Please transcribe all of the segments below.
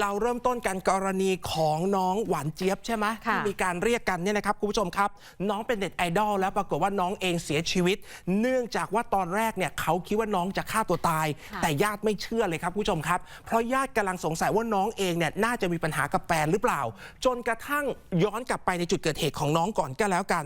เราเริ่มต้นกันกรณีของน้องหวานเจี๊ยบใช่ไหมค่ะที่มีการเรียกกันเนี่ยนะครับคุณผู้ชมครับ น้องเป็นเน็ตไอดอลแล้วปรากฏว่าน้องเองเสียชีวิต เนื่องจากว่าตอนแรกเนี่ยเขาคิดว่าน้องจะฆ่าตัวตายค่ะแต่ญาติไม่เชื่อเลยครับคุณผู้ชมครับ เพราะญาติกำลังสงสัยว่าน้องเองเนี่ยน่าจะมีปัญหากับแฟนหรือเปล่า จนกระทั่งย้อนกลับไปในจุดเกิดเหตุของน้องก่อนก็แล้วกัน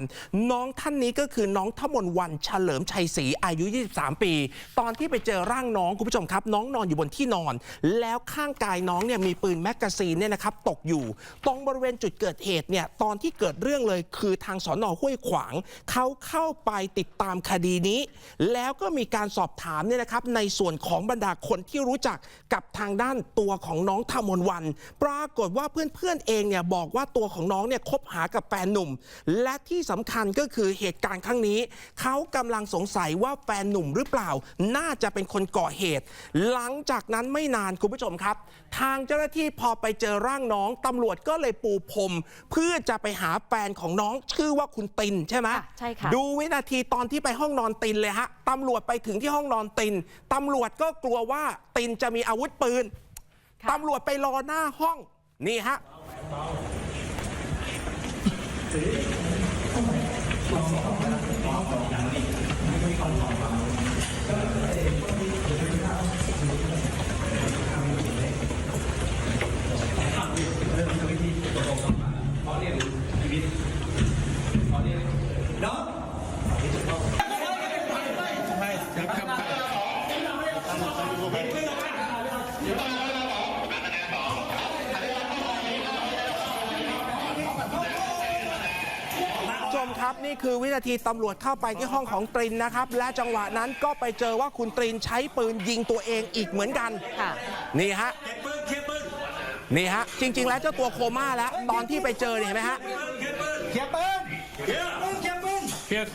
น้องท่านนี้ก็คือน้องทมนวันเฉลิมชัยศรีอายุ 23 ปี ตอนที่ไปเจอร่างน้องคุณผู้ชมครับ น้องนอนอยู่บนที่นอน แล้วข้างกายน้องเนี่ยมีปืนแมกกาซีนเนี่ยนะครับตกอยู่ ตรงบริเวณจุดเกิดเหตุเนี่ยตอนที่เกิดเรื่องเลยคือทางสอนอห้วยขวางเขาเข้าไปติดตามคดีนี้ แล้วก็มีการสอบถามเนี่ยนะครับในส่วนของบรรดาคนที่รู้จักกับทางด้านตัวของน้องธมนวัน ปรากฏว่าเพื่อนๆเองเนี่ยบอกว่าตัวของน้องเนี่ยคบหากับแฟนหนุ่ม และที่สำคัญก็คือเหตุการณ์ครั้งนี้เขากำลังสงสัยว่าแฟนหนุ่มหรือเปล่า น่าจะเป็นคนก่อเหตุ หลังจากนั้นไม่นานคุณผู้ชมครับ ทางเจ้าหน้าที่พอไปเจอร่างน้องตำรวจก็เลยปูพรมเพื่อจะไปหาแฟนของน้องชื่อว่าคุณตินใช่ไหมค่ะใช่ค่ะดูวินาทีตอนที่ไปห้องนอนตินเลยฮะตำรวจไปถึงที่ห้องนอนตินตำรวจก็กลัวว่าตินจะมีอาวุธปืนค่ะตำรวจไปรอหน้าห้องนี่ฮะ ผู้ชมครับนี่คือวินาทีตำรวจเข้าไปที่ห้องของตรินนะครับ และจังหวะนั้นก็ไปเจอว่าคุณตรินใช้ปืนยิงตัวเองอีกเหมือนกันค่ะนี่ฮะ นี่ฮะ จริง ๆ แล้วเจ้าตัวโคม่าแล้ว ตอนที่ไปเจอเนี่ยเห็นไหมฮะเขียปืนเขียปืนเขียปืนเขียร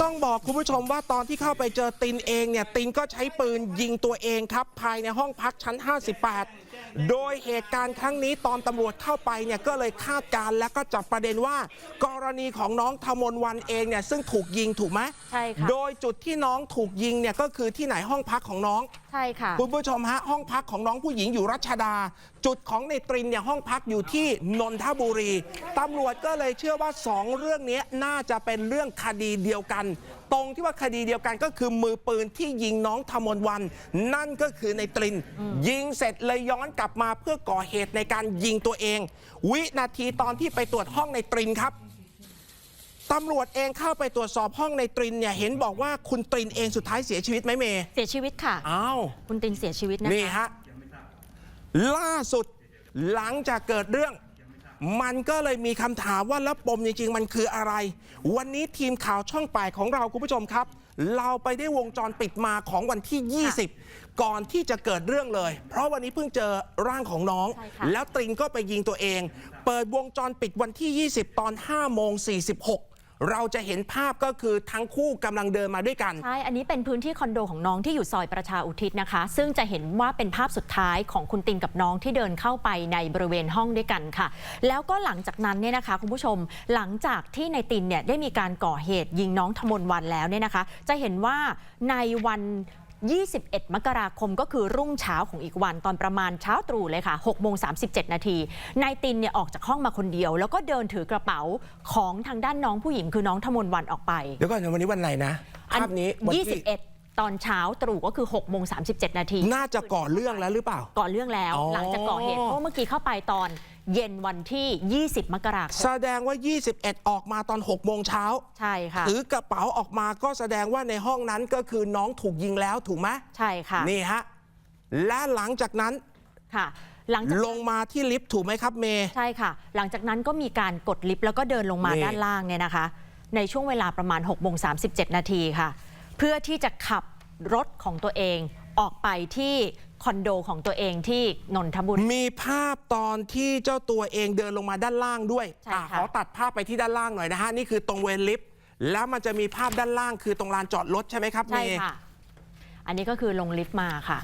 ต้องบอกคุณผู้ชมว่าตอนที่เข้าไปเจอตินเองเนี่ยตินก็ใช้ปืนยิงตัวเองครับ ภายในห้องพักชั้น 58 โดยเหตุการณ์ครั้งนี้ตอนตำรวจเข้าไปเนี่ยก็เลยคาดการณ์และก็จับประเด็นว่า กรณีของน้องธมนวันเองเนี่ยซึ่งถูกยิงถูกไหมใช่ค่ะโดยจุดที่น้องถูกยิงเนี่ยก็คือที่ไหนห้องพักของน้องใช่ค่ะ คุณผู้ชมฮะห้องพักของน้องผู้หญิงอยู่รัชดา จุดของในตรินเนี่ยห้องพักอยู่ที่นนทบุรีตำรวจก็เลยเชื่อว่าสองเรื่องนี้น่าจะเป็นเรื่องคดีเดียวกัน ตรงที่ว่าคดีเดียวกันก็คือมือปืนที่ยิงน้องธมนวัน นั่นก็คือในตริน ยิงเสร็จเลยย้อนกลับมาเพื่อก่อเหตุในการยิงตัวเอง วินาทีตอนที่ไปตรวจห้องในตรินครับ ตำรวจเองเข้าไปตรวจสอบห้องในตรินเนี่ยเห็นบอกว่าคุณตรินเองสุดท้ายเสียชีวิตไหมเมย์เสียชีวิตค่ะ อ้าว คุณตินเสียชีวิตนะคะนี่ฮะล่าสุดหลังจากเกิดเรื่อง มันก็เลยมีคำถามว่าแล้วปมจริงๆ มันคืออะไร วันนี้ทีมข่าวช่องป่ายของเราคุณผู้ชมครับ เราไปได้วงจรปิดมาของวันที่ 20 ก่อนที่จะเกิดเรื่องเลย เพราะวันนี้เพิ่งเจอร่างของน้อง ใช่ค่ะ แล้วตรินก็ไปยิงตัวเอง เปิดวงจรปิดวันที่ 20 ตอน5โมง46 เราจะเห็นภาพก็คือทั้งคู่กำลังเดินมาด้วยกัน ใช่ อันนี้เป็นพื้นที่คอนโดของน้องที่อยู่ซอยประชาอุทิศนะคะ ซึ่งจะเห็นว่าเป็นภาพสุดท้ายของคุณตินกับน้องที่เดินเข้าไปในบริเวณห้องด้วยกันค่ะ แล้วก็หลังจากนั้นเนี่ยนะคะคุณผู้ชม หลังจากที่ในตินเนี่ยได้มีการก่อเหตุยิงน้องธมนวันแล้วเนี่ยนะคะ จะเห็นว่าในวัน 21 มกราคมก็คือรุ่งเช้าของอีกวันตอนประมาณเช้าตรู่เลยค่ะ6โมง37 นาทีนายตินเนี่ยออกจากห้องมาคนเดียว แล้วก็เดินถือกระเป๋าของทางด้านน้องผู้หญิงคือน้องธมนวันออกไป เดี๋ยวก่อนนะวันนี้วันไหนนะภาพนี้วันที่ 21ตอนเช้าตรู่ก็คือ6โมง37 นาที น่าจะก่อเรื่องแล้วหรือเปล่า ก่อนเรื่องแล้วอ๋อหลังจากก่อเหตุเพราะเมื่อกี้เข้าไปตอน เย็นวันที่ 20 มกราคม แสดงว่า 21 ออกมาตอน 6 โมงเช้าใช่ค่ะ ถือกระเป๋าออกมาก็แสดงว่าในห้องนั้นก็คือน้องถูกยิงแล้วถูกไหมใช่ค่ะ นี่ฮะ และหลังจากนั้นค่ะ หลังจากลงมาที่ลิฟต์ถูกไหมครับเมย์ใช่ค่ะ หลังจากนั้นก็มีการกดลิฟต์แล้วก็เดินลงมานี่ด้านล่างเนี่ยนะคะ ในช่วงเวลาประมาณ6โมง37 นาทีค่ะ เพื่อที่จะขับรถของตัวเอง ออกไปที่คอนโดของตัวเองที่นนทบุรี มีภาพตอนที่เจ้าตัวเองเดินลงมาด้านล่างด้วยใช่อะค่ะขอตัดภาพไปที่ด้านล่างหน่อยนะฮะ นี่คือตรงเวรลิฟต์แล้วมันจะมีภาพด้านล่างคือตรงลานจอดรถใช่ไหมครับเมใช่ย์ ค่ะ อันนี้ก็คือลงลิฟต์มาค่ะ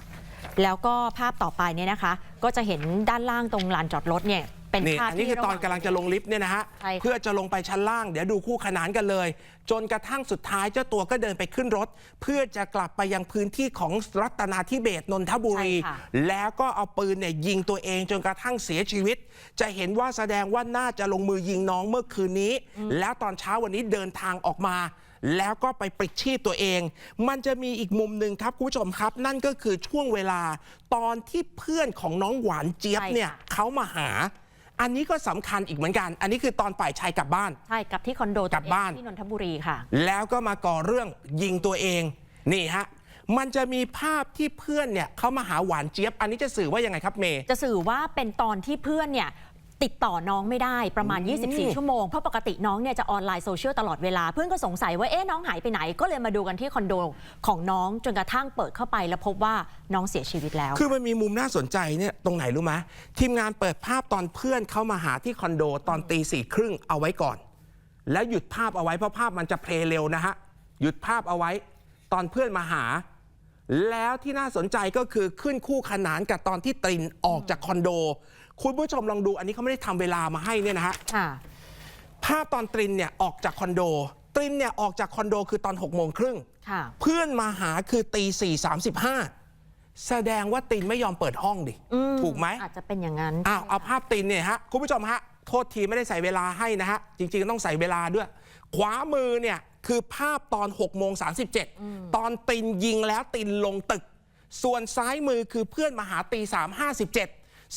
แล้วก็ภาพต่อไปเนี่ยนะคะ ก็จะเห็นด้านล่างตรงลานจอดรถเนี่ย เป็นนี่ภาพอันนี้คือตอนกำลังจะลงลิฟต์เนี่ยนะฮะใช่ค่ะ เพื่อจะลงไปชั้นล่างเดี๋ยวดูคู่ขนานกันเลย จนกระทั่งสุดท้ายเจ้าตัวก็เดินไปขึ้นรถ เพื่อจะกลับไปยังพื้นที่ของรัตนาธิเบศรนนทบุรี ใช่ค่ะ แล้วก็เอาปืนเนี่ยยิงตัวเองจนกระทั่งเสียชีวิต จะเห็นว่าแสดงว่าน่าจะลงมือยิงน้องเมื่อคืนนี้ แล้วตอนเช้าวันนี้เดินทางออกมา แล้วก็ไปปลิดชีพตัวเอง มันจะมีอีกมุมหนึ่งครับคุณผู้ชมครับ นั่นก็คือช่วงเวลา ตอนที่เพื่อนของน้องหวานเจี๊ยบใช่ค่ะเนี่ยเขามาหา อันนี้ก็สำคัญอีกเหมือนกัน อันนี้คือตอนฝ่ายชายกลับบ้าน ใช่กลับที่คอนโดกลับบ้านที่นนทบุรีค่ะ แล้วก็มาก่อเรื่องยิงตัวเอง นี่ฮะมันจะมีภาพที่เพื่อนเนี่ยเขามาหาหวานเจี๊ยบ อันนี้จะสื่อว่ายังไงครับเมย์จะสื่อว่าเป็นตอนที่เพื่อนเนี่ย ติดต่อน้องไม่ได้ประมาณอืม24 ชั่วโมง เพราะปกติน้องเนี่ยจะออนไลน์โซเชียลตลอดเวลา เพื่อนก็สงสัยว่าเอ๊ะน้องหายไปไหน ก็เลยมาดูกันที่คอนโดของน้องจนกระทั่งเปิดเข้าไปแล้วพบว่าน้องเสียชีวิตแล้ว คือมันมีมุมน่าสนใจเนี่ยตรงไหนรู้ไหมทีมงานเปิดภาพตอนเพื่อนเข้ามาหาที่คอนโดตอนตีสี่ครึ่งเอาไว้ก่อน แล้วหยุดภาพเอาไว้เพราะภาพมันจะเพลย์เร็วนะฮะหยุดภาพเอาไว้ ตอนเพื่อนมาหา แล้วที่น่าสนใจก็คือขึ้นคู่ขนานกับตอนที่ตรินออกจากคอนโด คุณผู้ชมลองดูอันนี้เขาไม่ได้ทำเวลามาให้เนี่ยนะฮะค่ะภาพตอนตรินเนี่ยออกจากคอนโด ตรินเนี่ยออกจากคอนโดคือตอน6กโมงครึ่งค่ะเพื่อนมาหาคือตีสี่สามสิบห้าแสดงว่าตินไม่ยอมเปิดห้องดิอืมถูกไหมอาจจะเป็นอย่างนั้นอ้าวเอาภาพตินเนี่ยฮะคุณผู้ชมฮะโทษทีไม่ได้ใส่เวลาให้นะฮะ จริงๆต้องใส่เวลาด้วย ขวามือเนี่ยคือภาพตอน6กโมงสาตอนตินยิงแล้วตินลงตึก ส่วนซ้ายมือคือเพื่อนมาหาตีสามห้าสิบเจ็ด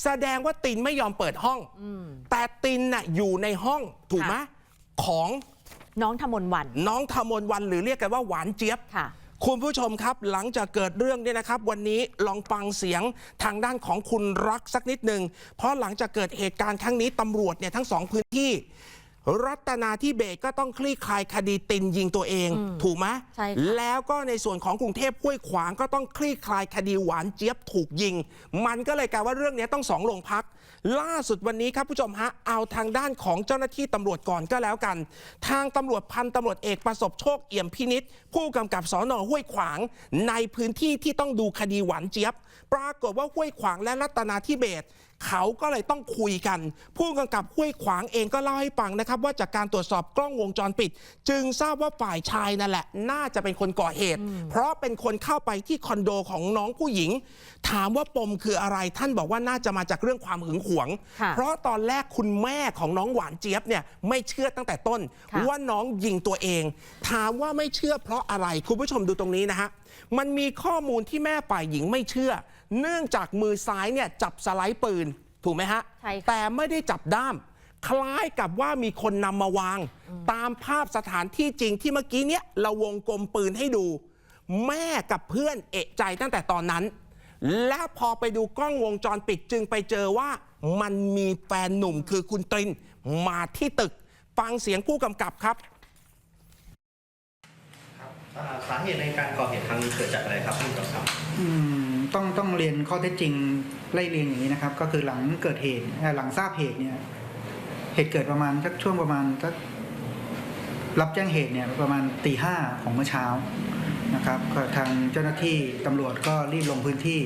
แสดงว่าตินไม่ยอมเปิดห้อง แต่ตินน่ะอยู่ในห้องถูกไหมค่ะของน้องทมนวัน น้องธมนวันหรือเรียกกันว่าหวานเจี๊ยบค่ะคุณผู้ชมครับหลังจากเกิดเรื่องเนี่ยนะครับ วันนี้ลองฟังเสียงทางด้านของคุณรักสักนิดหนึ่งเพราะหลังจากเกิดเหตุการณ์ครั้งนี้ตำรวจเนี่ยทั้งสองพื้นที่ รัตนาที่เบศก็ต้องคลี่คลายคดีตินยิงตัวเอง ถูกไหมใช่ค่ะ แล้วก็ในส่วนของกรุงเทพห้วยขวางก็ต้องคลี่คลายคดีหวานเจี๊ยบถูกยิง มันก็เลยกลายว่าเรื่องนี้ต้องสองโรงพัก ล่าสุดวันนี้ครับผู้ชมฮะเอาทางด้านของเจ้าหน้าที่ตำรวจก่อนก็แล้วกัน ทางตำรวจพันตำรวจเอกประสบโชคเอี่ยมพินิษผู้กำกับสอนอห้วยขวาง ในพื้นที่ที่ต้องดูคดีหวานเจี๊ยบ ปรากฏว่าห้วยขวางและรัตนาธิเบศร เขาก็เลยต้องคุยกันผู้กำกับห้วยขวางเองก็เล่าให้ฟังนะครับว่าจากการตรวจสอบกล้องวงจรปิด จึงทราบว่าฝ่ายชายนั่นแหละ น่าจะเป็นคนก่อเหตุ เพราะเป็นคนเข้าไปที่คอนโดของน้องผู้หญิง ถามว่าปมคืออะไรท่านบอกว่าน่าจะมาจากเรื่องความหึงหวงค่ะเพราะตอนแรกคุณแม่ของน้องหวานเจี๊ยบเนี่ยไม่เชื่อตั้งแต่ต้นค่ะว่าน้องยิงตัวเอง ถามว่าไม่เชื่อเพราะอะไรคุณผู้ชมดูตรงนี้นะฮะมันมีข้อมูลที่แม่ฝ่ายหญิงไม่เชื่อ เนื่องจากมือซ้ายเนี่ยจับสไลด์ปืนถูกไหมฮะ ใช่ค่ะ แต่ไม่ได้จับด้าม คล้ายกับว่ามีคนนำมาวาง ตามภาพสถานที่จริงที่เมื่อกี้เนี้ยเราวงกลมปืนให้ดู แม่กับเพื่อนเอะใจตั้งแต่ตอนนั้น และพอไปดูกล้องวงจรปิดจึงไปเจอว่ามันมีแฟนหนุ่มคือคุณตรินมาที่ตึก ฟังเสียงผู้กำกับครับอ่าสาเหตุในการก่อเหตุครั้งนี้เกิดจากอะไรครับคุณกำกับ อืม ต้องต้องเรียนข้อเท็จจริงไล่เรียงอย่างนี้นะครับ ก็คือหลังเกิดเหตุหลังทราบเหตุเนี่ย เหตุเกิดประมาณสักช่วงประมาณสักรับแจ้งเหตุเนี่ยประมาณตีห้าของเมื่อเช้านะครับทางเจ้าหน้าที่ตำรวจก็รีบลงพื้นที่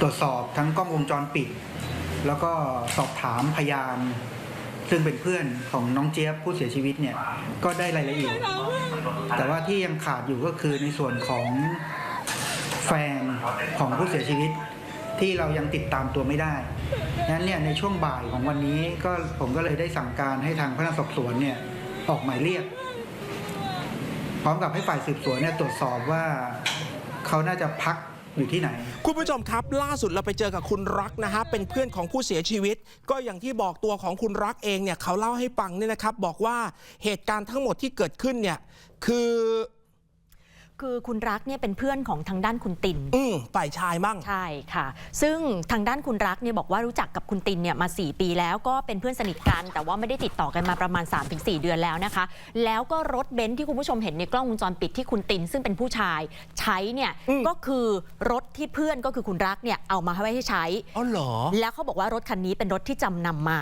ตรวจสอบทั้งกล้องวงจรปิด แล้วก็สอบถามพยาน ซึ่งเป็นเพื่อนของน้องเจี๊ยบผู้เสียชีวิตเนี่ยก็ได้รายละเอียด แต่ว่าที่ยังขาดอยู่ก็คือในส่วนของ แฟนของผู้เสียชีวิตที่เรายังติดตามตัวไม่ได้นั้นเนี่ยในช่วงบ่ายของวันนี้ก็ผมก็เลยได้สั่งการให้ทางพนักสอบสวนเนี่ยออกหมายเรียก พร้อมกับให้ฝ่ายสืบสวนเนี่ยตรวจสอบว่าเขาน่าจะพักอยู่ที่ไหน คุณผู้ชมครับ ล่าสุดเราไปเจอกับคุณรักนะฮะเป็นเพื่อนของผู้เสียชีวิต ก็อย่างที่บอกตัวของคุณรักเองเนี่ยเขาเล่าให้ฟังเนี่ยนะครับ บอกว่าเหตุการณ์ทั้งหมดที่เกิดขึ้นเนี่ยคือ คือคุณรักเนี่ยเป็นเพื่อนของทางด้านคุณติน อืมฝ่ายชายมั่ง ใช่ค่ะ ซึ่งทางด้านคุณรักเนี่ยบอกว่ารู้จักกับคุณตินเนี่ยมา 4 ปีแล้วก็เป็นเพื่อนสนิทกัน แต่ว่าไม่ได้ติดต่อกันมาประมาณ 3-4 เดือนแล้วนะคะ แล้วก็รถเบนซ์ที่คุณผู้ชมเห็นในกล้องวงจรปิดที่คุณติน ซึ่งเป็นผู้ชายใช้เนี่ยอืม ก็คือรถที่เพื่อนก็คือคุณรักเนี่ยเอามาให้ไว้ให้ใช้ อ๋อเหรอแล้วเขาบอกว่ารถคันนี้เป็นรถที่จำนำมา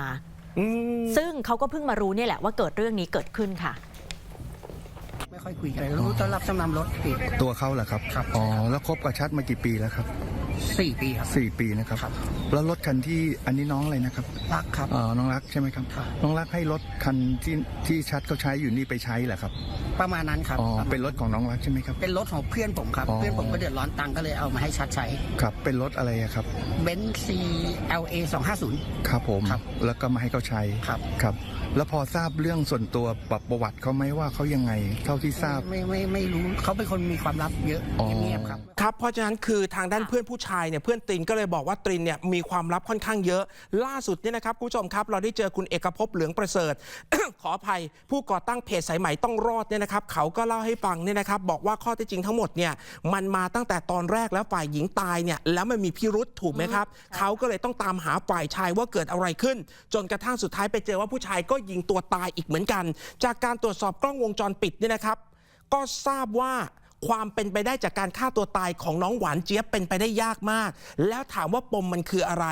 อืมซึ่งเขาก็เพิ่งมารู้เนี่ยแหละว่าเกิดเรื่องนี้เกิดขึ้นค่ะ ไม่ค่อยคุยกันเลยรู้ต้อนรับจำนำรถปีตัวเขาเหรอครับครับอ๋อแล้วคบกับชัดมากี่ปีแล้วครับ สี่ปีครับ สี่ปีนะครับ ครับ แล้วรถคันที่อันนี้น้องอะไรนะครับรักครับ เอ่อน้องรักใช่ไหมครับ ครับ น้องรักให้รถคันที่ที่ชัดเขาใช้อยู่นี่ไปใช้เหรอครับประมาณนั้นครับอ๋อประมาณเป็นรถของน้องรักใช่ไหมครับ เป็นรถของเพื่อนผมครับ อ๋อ เพื่อนผมก็เดือดร้อนตังค์ก็เลยเอามาให้ชัดใช้ครับ เป็นรถอะไรอะครับ เบนซ์ CLA 250ครับผม ครับแล้วก็มาให้เขาใช้ครับ ครับ แล้วพอทราบเรื่องส่วนตัวแบบประวัติเขาไหมว่าเขายังไง เท่าที่ทราบ ไม่ไม่ไม่รู้เขาเป็นคนมีความลับเยอะอ๋อ เงียบๆครับ ครับ เพราะฉะนั้นคือทางด้านเพื่อนผู้ชายเนี่ยเพื่อนตรินก็เลยบอกว่าตรินเนี่ยมีความลับค่อนข้างเยอะ ล่าสุดเนี่ยนะครับคุณผู้ชมครับ เราได้เจอคุณเอกภพเหลืองประเสริฐ ขออภัยผู้ก่อตั้งเพจสายไหมต้องรอดเนี่ยนะครับเขาก็เล่าให้ฟังเนี่ยนะครับบอกว่าข้อเท็จจริงทั้งหมดเนี่ยมันมาตั้งแต่ตอนแรกแล้วฝ่ายหญิงตายเนี่ยแล้วมันมีพิรุษถูกไหมครับเขาก็เลยต้องตามหาฝ่ายชายว่าเกิดอะไรขึ้น จนกระทั่งสุดท้ายไปเจอว่าผู้ชายก็ยิงตัวตายอีกเหมือนกัน จากการตรวจสอบกล้องวงจรปิดเนี่ยนะครับ ก็ทราบว่า ความเป็นไปได้จากการฆ่าตัวตายของน้องหวานเจี๊ยบเป็นไปได้ยากมาก แล้วถามว่าปมมันคืออะไร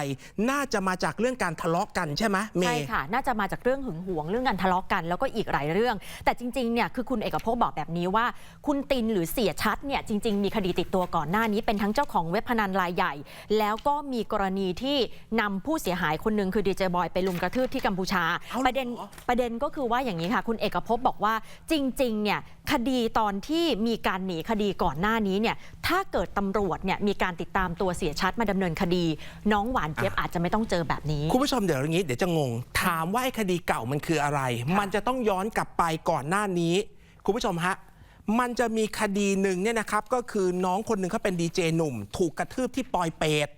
น่าจะมาจากเรื่องการทะเลาะกันใช่ไหมเมใช่ย์ค่ะ น่าจะมาจากเรื่องหึงหวงเรื่องการทะเลาะกันแล้วก็อีกหลายเรื่อง แต่จริงๆเนี่ยคือคุณเอกภพบอกแบบนี้ว่า คุณตินหรือเสียชัดเนี่ยจริง ๆ มีคดีติดตัวก่อนหน้านี้เป็นทั้งเจ้าของเว็บพนันรายใหญ่ แล้วก็มีกรณีที่นำผู้เสียหายคนหนึ่งคือดีเจบอยไปลุมกระทืบที่กัมพูชาเอาเหรอประเด็นประเด็นก็คือว่าอย่างนี้ค่ะ คุณเอกภพบอกว่าจริงๆเนี่ย คดีตอนที่มีการหนีคดีก่อนหน้านี้เนี่ยถ้าเกิดตำรวจเนี่ยมีการติดตามตัวเสียชัดมาดำเนินคดี น้องหวานเจี๊ยบอาจจะไม่ต้องเจอแบบนี้ คุณผู้ชมเดี๋ยวอย่างนี้เดี๋ยวจะงง ถามว่าไอ้คดีเก่ามันคืออะไร มันจะต้องย้อนกลับไปก่อนหน้านี้ คุณผู้ชมฮะมันจะมีคดีหนึ่งเนี่ยนะครับก็คือน้องคนหนึ่งเขาเป็นดีเจหนุ่ม ถูกกระทืบที่ปอยเปต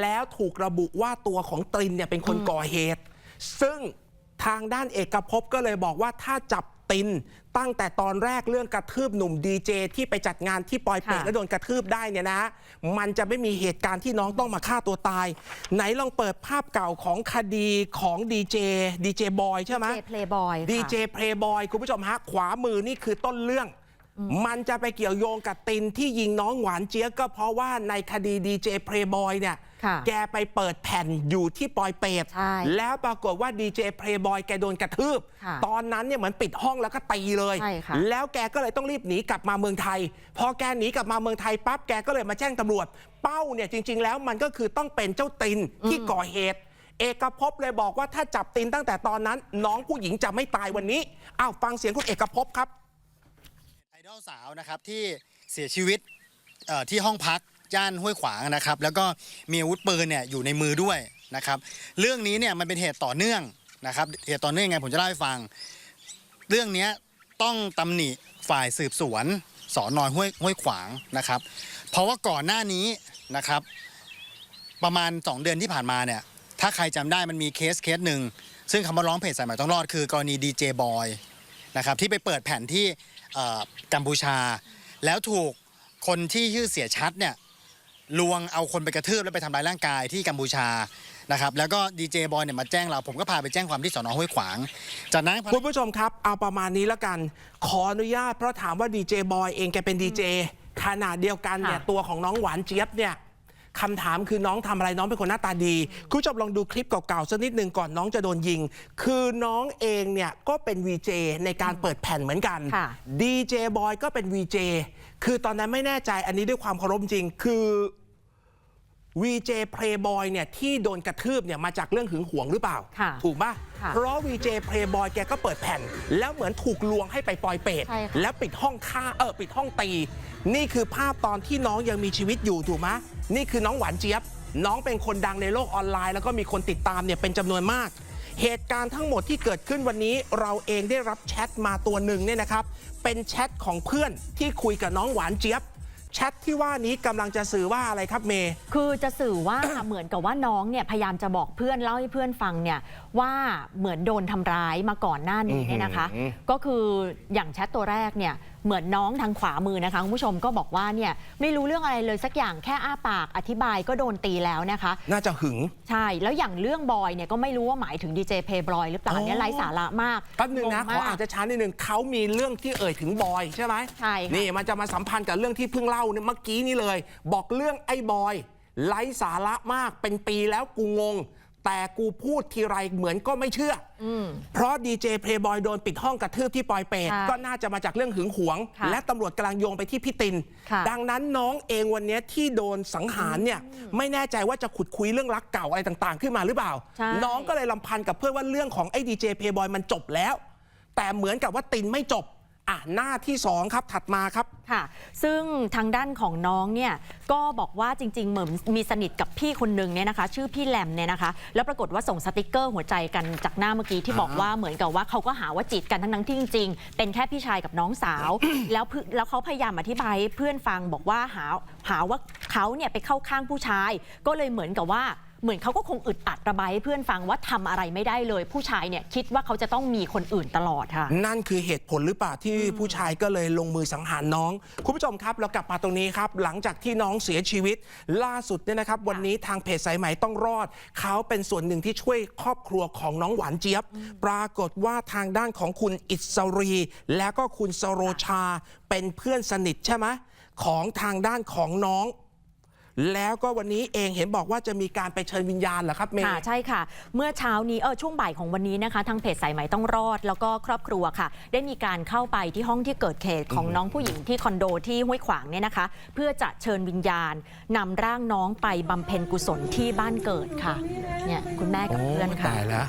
แล้วถูกระบุว่าตัวของตรินเนี่ยเป็นคนก่อเหตุ ซึ่งทางด้านเอกภพก็เลยบอกว่าถ้าจับ ติน ตั้งแต่ตอนแรกเรื่องกระทืบหนุ่มดีเจที่ไปจัดงานที่ปอยเปตค่ะ แล้วโดนกระทืบได้เนี่ยนะ มันจะไม่มีเหตุการณ์ที่น้องต้องมาฆ่าตัวตาย ไหนลองเปิดภาพเก่าของคดีของดีเจดีเจบอยใช่ไหม เจเพลย์บอยดีเจเพลย์บอยคุณผู้ชมฮะ ขวามือนี่คือต้นเรื่อง มันจะไปเกี่ยวโยงกับตินที่ยิงน้องหวานเจี๊ยบก็เพราะว่าในคดีดีเจเพลย์บอยเนี่ยค่ะ แกไปเปิดแผ่นอยู่ที่ปอยเปตใช่แล้วปรากฏว่าดีเจเพลย์บอยแกโดนกระทืบค่ะตอนนั้นเนี่ยเหมือนปิดห้องแล้วก็ตีเลยใช่ค่ะแล้วแกก็เลยต้องรีบหนีกลับมาเมืองไทย พอแกหนีกลับมาเมืองไทยปั๊บแกก็เลยมาแจ้งตำรวจ เป้าเนี่ยจริง ๆ แล้วมันก็คือต้องเป็นเจ้าตินที่ก่อเหตุเอกภพเลยบอกว่าถ้าจับตินตั้งแต่ตอนนั้น น้องผู้หญิงจะไม่ตายวันนี้อ้าวฟังเสียงคุณเอกภพครับไอดอลสาวนะครับที่เสียชีวิตเอ่อที่ห้องพัก ย่านห้วยขวางนะครับ แล้วก็มีอาวุธปืนเนี่ยอยู่ในมือด้วยนะครับเรื่องนี้เนี่ยมันเป็นเหตุต่อเนื่องนะครับเหตุต่อเนื่องยังไงผมจะเล่าให้ฟัง เรื่องนี้ต้องตำหนิฝ่ายสืบสวนสอนอยห้วยห้วยขวางนะครับ เพราะว่าก่อนหน้านี้นะครับ ประมาณ 2 เดือนที่ผ่านมาเนี่ยถ้าใครจำได้มันมีเคสเคสหนึ่งซึ่งคำว่าร้องเพจสายใหม่ต้องรอดคือกรณีดีเจบอยนะครับที่ไปเปิดแผ่นที่กัมพูชา แล้วถูกคนที่ชื่อเสียชัดเนี่ย ลวงเอาคนไปกระทืบแล้วไปทำร้ายร่างกายที่กัมพูชานะครับแล้วก็ดีเจบอยเนี่ยมาแจ้งเราผมก็พาไปแจ้งความที่สอนอห้วยขวาง จากนั้นคุณผู้ชมครับ เอาประมาณนี้แล้วกัน ขออนุญาตเพราะถามว่าดีเจบอยเองแกเป็นดีเจขนาดเดียวกันเนี่ยค่ะตัวของน้องหวานเจี๊ยบเนี่ยคำถามคือน้องทำอะไรน้องเป็นคนหน้าตาดี คุณผู้ชมลองดูคลิปเก่าๆสักนิดหนึ่งก่อนน้องจะโดนยิง คือน้องเองเนี่ยก็เป็น VJ ในการเปิดแผ่นเหมือนกันค่ะดีเจบอยก็เป็น VJ คือตอนนั้นไม่แน่ใจอันนี้ด้วยความเคารพจริง คือ VJ Playboy เนี่ยที่โดนกระทืบเนี่ยมาจากเรื่องหึงหวงหรือเปล่า ค่ะถูกปะค่ะเพราะ VJ Playboy แกก็เปิดแผ่น แล้วเหมือนถูกลวงให้ไปปลอยเปรตใช่ค่ะ แล้วปิดห้องฆ่าเออปิดห้องตี นี่คือภาพตอนที่น้องยังมีชีวิตอยู่ถูกไหมนี่คือน้องหวานเจี๊ยบ น้องเป็นคนดังในโลกออนไลน์ แล้วก็มีคนติดตามเนี่ยเป็นจำนวนมาก เหตุการณ์ทั้งหมดที่เกิดขึ้นวันนี้เราเองได้รับแชทมาตัวหนึ่งเนี่ยนะครับ เป็นแชทของเพื่อนที่คุยกับน้องหวานเจี๊ยบ แชทที่ว่านี้กำลังจะสื่อว่าอะไรครับเมย์คือจะสื่อว่าเหมือนกับว่าน้องเนี่ยพยายามจะบอกเพื่อนเล่าให้เพื่อนฟังเนี่ยว่าเหมือนโดนทำร้ายมาก่อนหน้านี้เนี่ยนะคะอือหือก็คืออย่างแชทตัวแรกเนี่ย เหมือนน้องทางขวามือนะคะคุณผู้ชมก็บอกว่าเนี่ยไม่รู้เรื่องอะไรเลยสักอย่างแค่อ้าปากอธิบายก็โดนตีแล้วนะคะ น่าจะหึง ใช่แล้วอย่างเรื่องบอยเนี่ยก็ไม่รู้ว่าหมายถึงดีเจเพย์บอยหรือเปล่าอ๋อ เนี่ยไร้สาระมากแป๊บนึงนะงขออ่านช้าๆนิดนึงเขามีเรื่องที่เอ่ยถึงบอยใช่ไหมใช่ค่ะ นี่มันจะมาสัมพันธ์กับเรื่องที่เพิ่งเล่าเนี่ยเมื่อกี้นี่เลย บอกเรื่องไอ้บอยไร้สาระมากเป็นปีแล้วกูงง แต่กูพูดทีไรเหมือนก็ไม่เชื่อออืมเพราะดีเจเพลย์บอยโดนปิดห้องกระทืบที่ปอยเปตค่ะก็น่าจะมาจากเรื่องหึงหวงค่ะและตำรวจกำลังโยงไปที่พี่ตินค่ะดังนั้นน้องเองวันเนี้ยที่โดนสังหารเนี่ยไม่แน่ใจว่าจะขุดคุยเรื่องรักเก่าอะไรต่างๆ ขึ้นมาหรือเปล่าใช่น้องก็เลยลำพันกับเพื่อนว่าเรื่องของไอ้ดีเจเพย์บอยมันจบแล้ว แต่เหมือนกับว่าตินไม่จบ อะหน้าที่สองครับถัดมาครับ ค่ะ ซึ่งทางด้านของน้องเนี่ยก็บอกว่าจริง ๆ เหมือนมีสนิทกับพี่คนนึงเนี่ยนะคะ ชื่อพี่แหลมเนี่ยนะคะ แล้วปรากฏว่าส่งสติกเกอร์หัวใจกันจากหน้าเมื่อกี้ที่บอกว่าเหมือนกับว่าเขาก็หาว่าจีบกันทั้งๆที่จริงๆเป็นแค่พี่ชายกับน้องสาว แล้วเพื่อนแล้วเขาพยายามอธิบายให้เพื่อนฟังบอกว่าหาหาว่าเขาเนี่ยไปเข้าข้างผู้ชาย ก็เลยเหมือนกับว่า เหมือนเขาก็คงอึดอัดระบายให้เพื่อนฟังว่าทำอะไรไม่ได้เลย ผู้ชายเนี่ยคิดว่าเขาจะต้องมีคนอื่นตลอดค่ะ นั่นคือเหตุผลหรือเปล่าที่ผู้ชายก็เลยลงมือสังหารน้อง คุณผู้ชมครับเรากลับมาตรงนี้ครับ หลังจากที่น้องเสียชีวิต ล่าสุดเนี่ยนะครับวันนี้ทางเพจสายไหมต้องรอด เขาเป็นส่วนหนึ่งที่ช่วยครอบครัวของน้องหวานเจี๊ยบ ปรากฏว่าทางด้านของคุณอิสรี และก็คุณสโรชาเป็นเพื่อนสนิทใช่ไหมของทางด้านของน้อง แล้วก็วันนี้เองเห็นบอกว่าจะมีการไปเชิญวิญญาณเหรอครับเมย์ค่ะใช่ค่ะ เมื่อเช้านี้เออช่วงบ่ายของวันนี้นะคะ ทางเพจสายไหมต้องรอด แล้วก็ครอบครัวค่ะ ได้มีการเข้าไปที่ห้องที่เกิดเหตุของน้องผู้หญิงที่คอนโดที่ห้วยขวางเนี่ยนะคะ เพื่อจะเชิญวิญญาณนำร่างน้องไปบำเพ็ญกุศลที่บ้านเกิดค่ะเนี่ยคุณแม่กับเพื่อนค่ะตายแล้ว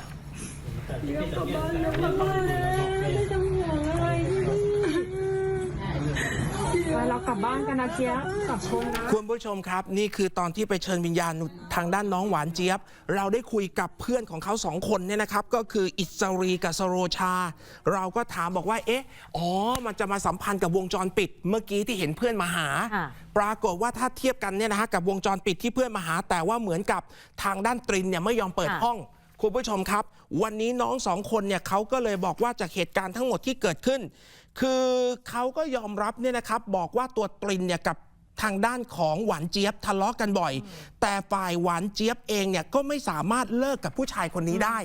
เรากลับบ้านกันนะเจี๊ยบกลับชนนะคุณผู้ชมครับ นี่คือตอนที่ไปเชิญวิญญาณทางด้านน้องหวานเจี๊ยบ เราได้คุยกับเพื่อนของเขาสองคนเนี่ยนะครับ ก็คืออิสรีกับสโรชา เราก็ถามบอกว่า เอ๊ะอ๋อ มันจะมาสัมพันธ์กับวงจรปิด เมื่อกี้ที่เห็นเพื่อนมาหาค่ะปรากฏว่าถ้าเทียบกันเนี่ยนะฮะกับวงจรปิดที่เพื่อนมาหา แต่ว่าเหมือนกับทางด้านตรินเนี่ยไม่ยอมเปิดค่ะห้องคุณผู้ชมครับ วันนี้น้องสองคนเนี่ยเขาก็เลยบอกว่าจากเหตุการณ์ทั้งหมดที่เกิดขึ้น คือเขาก็ยอมรับเนี่ยนะครับบอกว่าตัวตรินเนี่ยกับทางด้านของหวานเจี๊ยบทะเลาะกันบ่อย แต่ฝ่ายหวานเจี๊ยบเองเนี่ยก็ไม่สามารถเลิกกับผู้ชายคนนี้ได้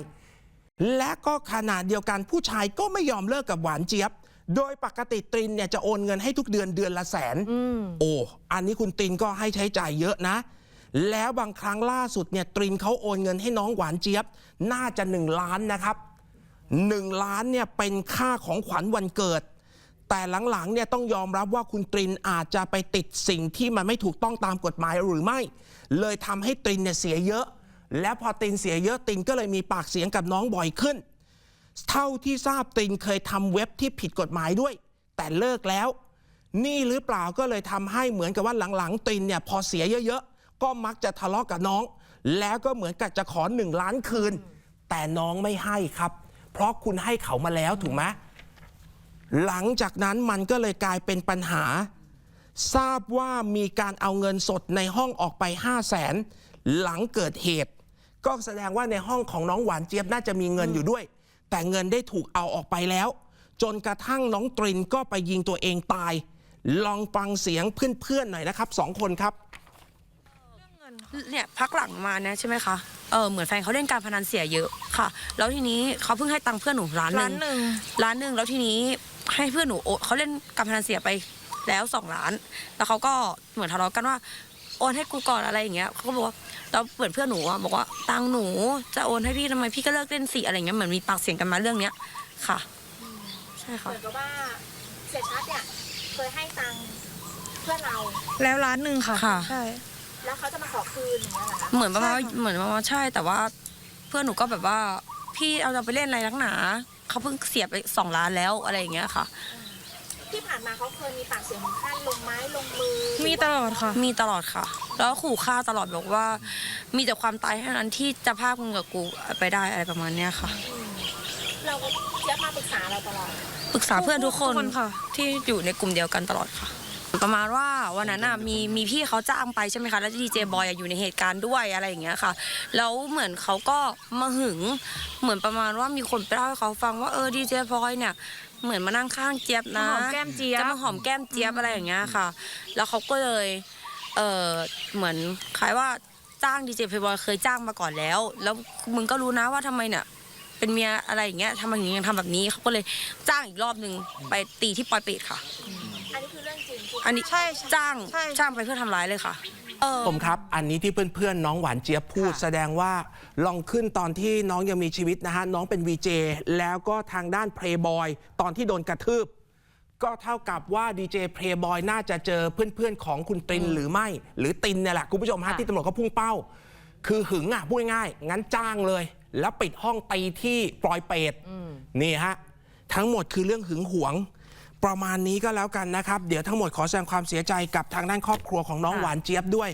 และก็ขนาดเดียวกันผู้ชายก็ไม่ยอมเลิกกับหวานเจี๊ยบ โดยปกติตรินเนี่ยจะโอนเงินให้ทุกเดือนเดือนละแสนโอ้อันนี้คุณตรินก็ให้ใช้จ่ายเยอะนะ แล้วบางครั้งล่าสุดเนี่ยตรินเขาโอนเงินให้น้องหวานเจี๊ยบ น่าจะ1ล้านนะครับ1ล้านเนี่ยเป็นค่าของขวัญวันเกิด แต่หลังๆเนี่ยต้องยอมรับว่าคุณตรินอาจจะไปติดสิ่งที่มันไม่ถูกต้องตามกฎหมายหรือไม่ เลยทำให้ตรินเนี่ยเสียเยอะ แล้วพอตรินเสียเยอะตรินก็เลยมีปากเสียงกับน้องบ่อยขึ้น เท่าที่ทราบตรินเคยทำเว็บที่ผิดกฎหมายด้วย แต่เลิกแล้ว นี่หรือเปล่าก็เลยทำให้เหมือนกับว่าหลังๆตรินเนี่ยพอเสียเยอะๆก็มักจะทะเลาะกับน้อง แล้วก็เหมือนกับจะขอหนึ่งล้านคืน แต่น้องไม่ให้ครับ เพราะคุณให้เขามาแล้วถูกไหม หลังจากนั้นมันก็เลยกลายเป็นปัญหา ทราบว่ามีการเอาเงินสดในห้องออกไป 5 0 0แสนหลังเกิดเหตุ ก็แสดงว่าในห้องของน้องหวานเจี๊ยบน่าจะมีเงินอยู่ด้วย แต่เงินได้ถูกเอาออกไปแล้ว จนกระทั่งน้องตรินก็ไปยิงตัวเองตาย ลองฟังเสียงเพื่อนๆหน่อยนะครับสองคนครับเนี่ยพักหลังมาเนี่ยใช่ไหมคะ เออเหมือนแฟนเขาเล่นการพนันเสียเยอะค่ะ แล้วทีนี้เขาเพิ่งให้ตังค์เพื่อนหนูล้านหนึ่งล้านหนึ่งแล้วทีนี้ ให้เพื่อนหนูโอนเขาเล่นการพนันเสียไปแล้วสองล้าน แล้วเขาก็เหมือนทะเลาะกันว่าโอนให้กูก่อนอะไรอย่างเงี้ยเขาก็บอกว่าแล้วเหมือนเพื่อนหนูอะบอกว่าตังค์หนูจะโอนให้พี่ทำไมพี่ก็เลิกเล่นสิอะไรเงี้ยเหมือนมีปากเสียงกันมาเรื่องเนี้ยค่ะใช่ค่ะเหมือนกับว่าเสียชัดเนี่ยเคยให้ตังค์เพื่อนเรา แล้วล้านหนึ่งค่ะ ค่ะ ใช่ แล้วเขาจะมาขอคืนอย่างเงี้ยเหรอคะเหมือนประมาณว่าเหมือนประมาณว่าใช่แต่ว่าเพื่อนหนูก็แบบว่าพี่เอาจะไปเล่นอะไรนักหนา เขาเพิ่งเสียไปสองล้านแล้วอะไรอย่างเงี้ยค่ะ ที่ผ่านมาเขาเคยมีปากเสียงถึงขั้นลงไม้ลงมือมีตลอดค่ะ มีตลอดค่ะ แล้วขู่ฆ่าตลอดบอกว่า มีแต่ความตายเท่านั้นที่จะพากมึงกับกูไปได้อะไรประมาณเนี้ยค่ะ เราก็เจี๊ยบมาปรึกษาเราตลอด ปรึกษาเพื่อนทุกคนที่อยู่ในกลุ่มเดียวกันตลอดค่ะ ประมาณว่าวันนั้นน่ะมีมีพี่เขาจ้างไปใช่ไหมคะแล้วดีเจบอยอะอยู่ในเหตุการณ์ด้วยอะไรอย่างเงี้ยค่ะแล้วเหมือนเขาก็มาหึงเหมือนประมาณว่ามีคนไปเล่าให้เขาฟังว่าเออดีเจบอยเนี่ยเหมือนมานั่งข้างเจี๊ยบนะมาหอมแก้มเจี๊ยบ จะมาหอมแก้มเจี๊ยบอะไรอย่างเงี้ยค่ะ แล้วเขาก็เลยเออเหมือนคล้ายว่าจ้างดีเจเพย์บอยเคยจ้างมาก่อนแล้ว แล้วมึงก็รู้นะว่าทำไมเนี่ย เป็นเมียอะไรอย่างเงี้ยทำไมถึงยังทำแบบนี้เขาก็เลยจ้างอีกรอบหนึ่งไปตีที่ปอยเปรตค่ะ อันนี้คือเรื่ องจริงที่อันนี้ใช่จ้างจ้างไปเพื่อทำร้ายเลยค่ะ เออ ผมครับ อันนี้ที่เพื่อนๆ น้องหวานเจี๊ยบพูด ค่ะ แสดงว่าลองขึ้นตอนที่น้องยังมีชีวิตนะฮะ น้องเป็นวีเจแล้วก็ทางด้านเพลย์บอยตอนที่โดนกระทืบ ก็เท่ากับว่าดีเจเพลย์บอยน่าจะเจอเพื่อนๆ ของคุณตินหรือไม่ หรือตินเนี่ยแหละคุณผู้ชมฮะค่ะที่ตำรวจเขาพุ่งเป้า คือหึงอะพูดง่ายๆงั้นจ้างเลย แล้วปิดห้องตีที่ปลอยเปรตนี่ฮะ ทั้งหมดคือเรื่องหึงหวง ประมาณนี้ก็แล้วกันนะครับ เดี๋ยวทั้งหมดขอแสดงความเสียใจกับทางด้านครอบครัวของน้องค่ะหวานเจี๊ยบด้วย